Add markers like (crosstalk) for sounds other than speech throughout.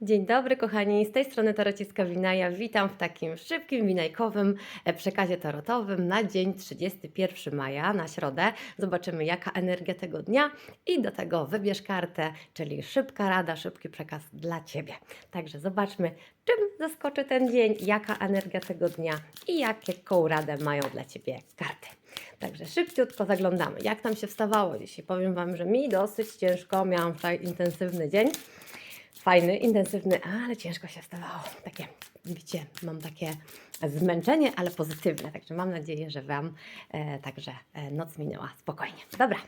Dzień dobry kochani, z tej strony Tarociska Winaja. Witam w takim szybkim, winajkowym e, przekazie tarotowym na dzień 31 maja, na środę. Zobaczymy jaka energia tego dnia i do tego wybierz kartę, czyli szybka rada, szybki przekaz dla Ciebie. Także zobaczmy, czym zaskoczy ten dzień, jaka energia tego dnia i jaką radę mają dla Ciebie karty. Także szybciutko zaglądamy, jak tam się wstawało dzisiaj. Powiem Wam, że mi dosyć ciężko, miałam wczoraj intensywny dzień fajny, intensywny, ale ciężko się wstawało. Takie, widzicie, mam takie zmęczenie, ale pozytywne. Także mam nadzieję, że Wam e, także e, noc minęła spokojnie. Dobra.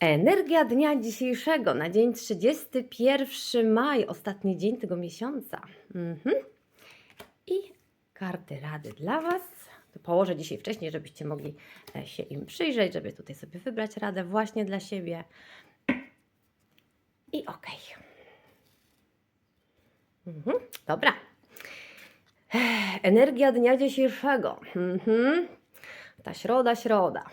Energia dnia dzisiejszego na dzień 31 maj, ostatni dzień tego miesiąca. Mhm. I karty rady dla Was. To położę dzisiaj wcześniej, żebyście mogli e, się im przyjrzeć, żeby tutaj sobie wybrać radę właśnie dla siebie. I okej. Mhm, dobra. Energia dnia dzisiejszego. Mhm. Ta środa, środa.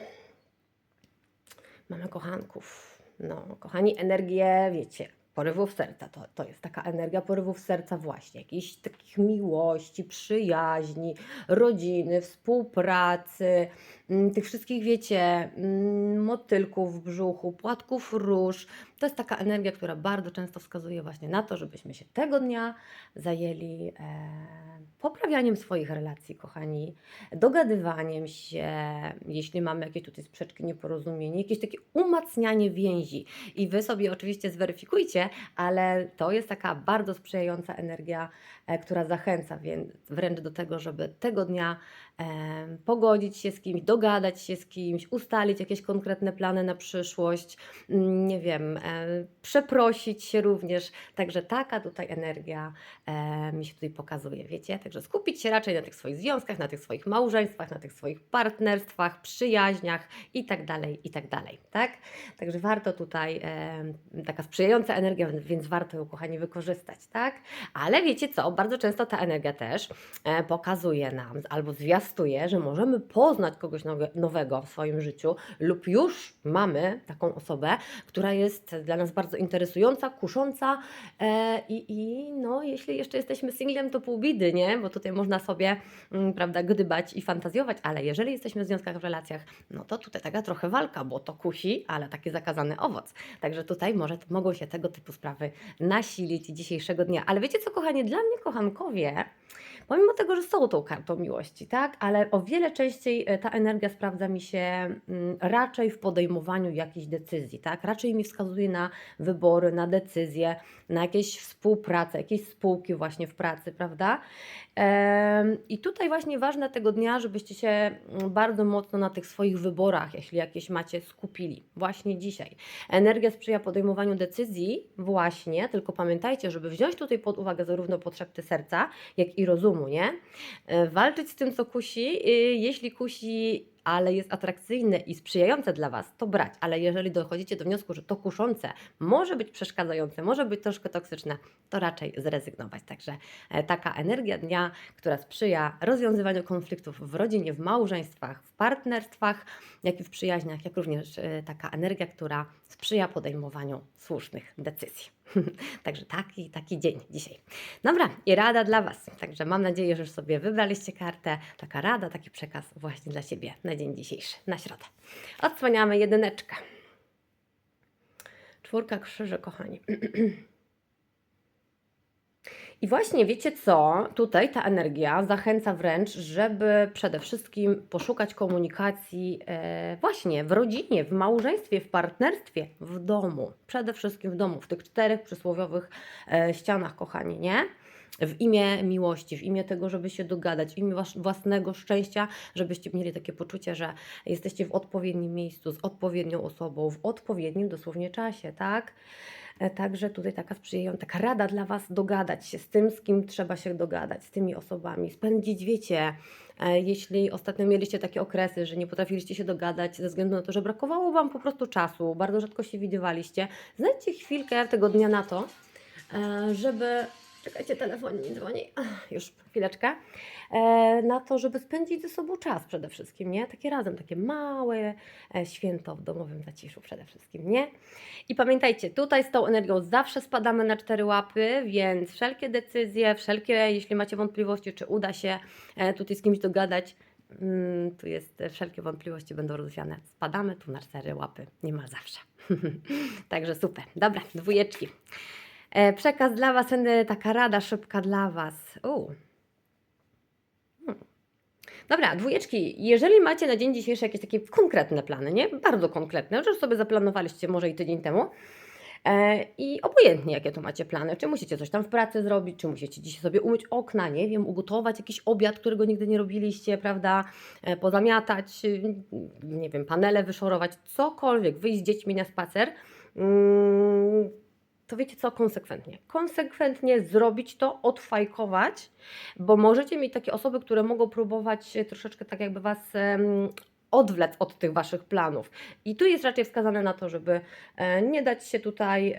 Mamy kochanków. No, kochani, energię, wiecie, porywów serca. To, to jest taka energia porywów serca właśnie. Jakichś takich miłości, przyjaźni, rodziny, współpracy, mm, tych wszystkich, wiecie, mm, motylków w brzuchu, płatków róż. To jest taka energia, która bardzo często wskazuje właśnie na to, żebyśmy się tego dnia zajęli e, poprawianiem swoich relacji, kochani, dogadywaniem się, jeśli mamy jakieś tutaj sprzeczki, nieporozumienie, jakieś takie umacnianie więzi. I Wy sobie oczywiście zweryfikujcie, ale to jest taka bardzo sprzyjająca energia, e, która zachęca więc wręcz do tego, żeby tego dnia e, pogodzić się z kimś, dogadać się z kimś, ustalić jakieś konkretne plany na przyszłość, mm, nie wiem, e, przeprosić się również. Także taka tutaj energia mi się tutaj pokazuje, wiecie? Także skupić się raczej na tych swoich związkach, na tych swoich małżeństwach, na tych swoich partnerstwach, przyjaźniach i tak dalej, i tak tak? Także warto tutaj, e, taka sprzyjająca energia, więc warto ją, kochani, wykorzystać, tak? Ale wiecie co, bardzo często ta energia też e, pokazuje nam albo zwiastuje, że możemy poznać kogoś nowe, nowego w swoim życiu lub już mamy taką osobę, która jest dla nas bardzo interesująca, kusząca e, i, i no, jeśli jeszcze jesteśmy singlem, to pół bidy, nie? Bo tutaj można sobie, mm, prawda, gdybać i fantazjować, ale jeżeli jesteśmy w związkach, w relacjach, no to tutaj taka trochę walka, bo to kusi, ale taki zakazany owoc. Także tutaj może mogą się tego typu sprawy nasilić dzisiejszego dnia. Ale wiecie co, kochani, dla mnie kochankowie, pomimo tego, że są tą kartą miłości, tak, ale o wiele częściej e, ta energia sprawdza mi się mm, raczej w podejmowaniu jakichś decyzji, tak, raczej mi wskazuje na wybory, na decyzje, na jakieś współpracę, jakieś spółki właśnie w pracy, prawda? I tutaj właśnie ważne tego dnia, żebyście się mm, bardzo mocno na tych swoich wyborach, jeśli jakieś macie, skupili. Właśnie dzisiaj. Energia sprzyja podejmowaniu decyzji, właśnie, tylko pamiętajcie, żeby wziąć tutaj pod uwagę zarówno potrzeby serca, jak i rozumu, nie? E, Walczyć z tym, co kusi. y, Jeśli kusi ale jest atrakcyjne i sprzyjające dla Was, to brać. Ale jeżeli dochodzicie do wniosku, że to kuszące może być przeszkadzające, może być troszkę toksyczne, to raczej zrezygnować. Także e, taka energia dnia, która sprzyja rozwiązywaniu konfliktów w rodzinie, w małżeństwach, w partnerstwach, jak i w przyjaźniach, jak również e, taka energia, która sprzyja podejmowaniu słusznych decyzji. (laughs) Także taki, taki dzień dzisiaj. Dobra, i rada dla Was. Także mam nadzieję, że już sobie wybraliście kartę. Taka rada, taki przekaz właśnie dla siebie na dzień dzisiejszy, na środę. Odsłaniamy jedyneczkę. Czwórka krzyży, kochani. (clears throat) I właśnie wiecie co? Tutaj ta energia zachęca wręcz, żeby przede wszystkim poszukać komunikacji e, właśnie w rodzinie, w małżeństwie, w partnerstwie, w domu. Przede wszystkim w domu, w tych czterech przysłowiowych e, ścianach, kochani, nie? W imię miłości, w imię tego, żeby się dogadać, w imię własnego szczęścia, żebyście mieli takie poczucie, że jesteście w odpowiednim miejscu, z odpowiednią osobą, w odpowiednim dosłownie czasie, tak? E, Także tutaj taka sprzyjająca, taka rada dla Was dogadać się z tym, z kim trzeba się dogadać, z tymi osobami, spędzić, wiecie, e, jeśli ostatnio mieliście takie okresy, że nie potrafiliście się dogadać ze względu na to, że brakowało Wam po prostu czasu, bardzo rzadko się widywaliście, znajdźcie chwilkę tego dnia na to, e, żeby czekajcie, telefon mi dzwoni, już chwileczkę, e, na to, żeby spędzić ze sobą czas przede wszystkim, nie? Takie razem, takie małe e, święto w domowym zaciszu przede wszystkim, nie? I pamiętajcie, tutaj z tą energią zawsze spadamy na cztery łapy, więc wszelkie decyzje, wszelkie, jeśli macie wątpliwości, czy uda się e, tutaj z kimś dogadać, mm, tu jest, wszelkie wątpliwości będą rozwiane. Spadamy tu na cztery łapy, nie ma zawsze. (laughs) Także super. Dobra, dwójeczki. E, przekaz dla Was, e, taka rada szybka dla Was. U. Hmm. Dobra, dwójeczki, jeżeli macie na dzień dzisiejszy jakieś takie konkretne plany, nie? Bardzo konkretne, że sobie zaplanowaliście może i tydzień temu, E, I obojętnie, jakie to macie plany, czy musicie coś tam w pracy zrobić, czy musicie dzisiaj sobie umyć okna, nie wiem, ugotować jakiś obiad, którego nigdy nie robiliście, prawda, e, pozamiatać, nie wiem, panele wyszorować, cokolwiek, wyjść z dziećmi na spacer, mm, to wiecie co, konsekwentnie. Konsekwentnie zrobić to, odfajkować, bo możecie mieć takie osoby, które mogą próbować troszeczkę tak jakby Was odwlec od tych Waszych planów. I tu jest raczej wskazane na to, żeby e, nie dać się tutaj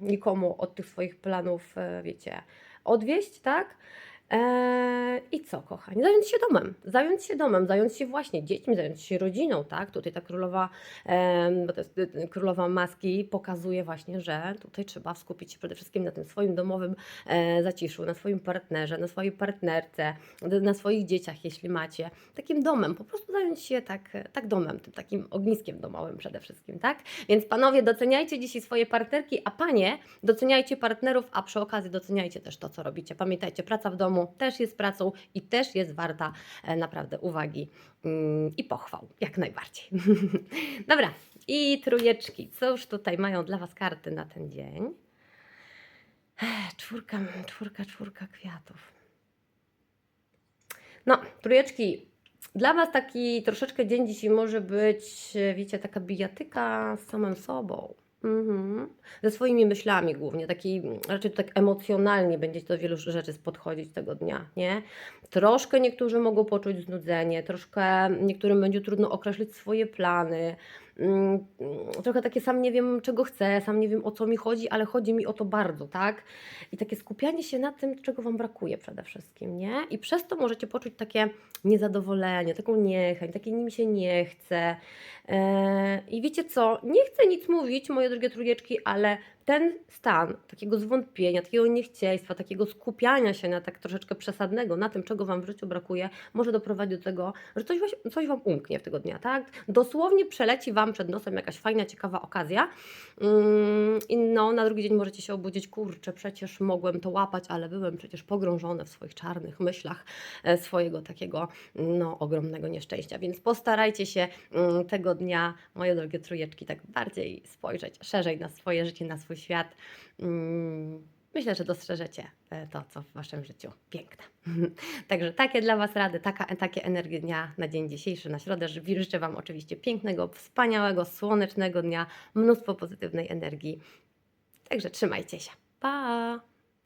nikomu od tych swoich planów, e, wiecie, odwieść, tak? E, I co, kochani? Zająć się domem, zająć się domem, zająć się właśnie dziećmi, zająć się rodziną, tak? Tutaj ta królowa, bo to jest y, królowa maski, pokazuje właśnie, że tutaj trzeba skupić się przede wszystkim na tym swoim domowym e, zaciszu, na swoim partnerze, na swojej partnerce, na swoich dzieciach, jeśli macie. Takim domem, po prostu zająć się tak, tak domem, tym takim ogniskiem domowym przede wszystkim, tak? Więc panowie, doceniajcie dzisiaj swoje partnerki, a panie, doceniajcie partnerów, a przy okazji doceniajcie też to, co robicie. Pamiętajcie, praca w domu też jest pracą i też jest warta e, naprawdę uwagi mm, i pochwał, jak najbardziej. (laughs) Dobra, i trójeczki. Cóż tutaj mają dla Was karty na ten dzień? Czwórka, czwórka, czwórka kwiatów. No, trójeczki, dla Was taki troszeczkę dzień dzisiaj może być, e, wiecie, taka bijatyka z samym sobą. Mhm. Ze swoimi myślami głównie, taki raczej tak emocjonalnie będziecie do wielu rzeczy podchodzić tego dnia, nie? Troszkę niektórzy mogą poczuć znudzenie, troszkę niektórym będzie trudno określić swoje plany. Mm, Trochę takie sam nie wiem, czego chcę, sam nie wiem o co mi chodzi, ale chodzi mi o to bardzo, tak? I takie skupianie się na tym, czego Wam brakuje przede wszystkim, nie? I przez to możecie poczuć takie niezadowolenie, taką niechęć, takie nim się nie chce. Eee, I wiecie co? Nie chcę nic mówić, moje drogie trójeczki, ale ten stan takiego zwątpienia, takiego niechciejstwa, takiego skupiania się na tak troszeczkę przesadnego, na tym, czego Wam w życiu brakuje, może doprowadzić do tego, że coś, coś Wam umknie w tego dnia, tak? Dosłownie przeleci Wam przed nosem jakaś fajna, ciekawa okazja mm, i no, na drugi dzień możecie się obudzić, kurczę, przecież mogłem to łapać, ale byłem przecież pogrążony w swoich czarnych myślach e, swojego takiego, no, ogromnego nieszczęścia, więc postarajcie się mm, tego dnia, moje drogie trójeczki, tak bardziej spojrzeć szerzej na swoje życie, na swój świat. Mm, Myślę, że dostrzeżecie e, to, co w Waszym życiu piękne. (laughs) Także takie dla Was rady, taka, takie energie dnia na dzień dzisiejszy, na środę. Ży- Życzę Wam oczywiście pięknego, wspaniałego, słonecznego dnia, mnóstwo pozytywnej energii. Także trzymajcie się. Pa!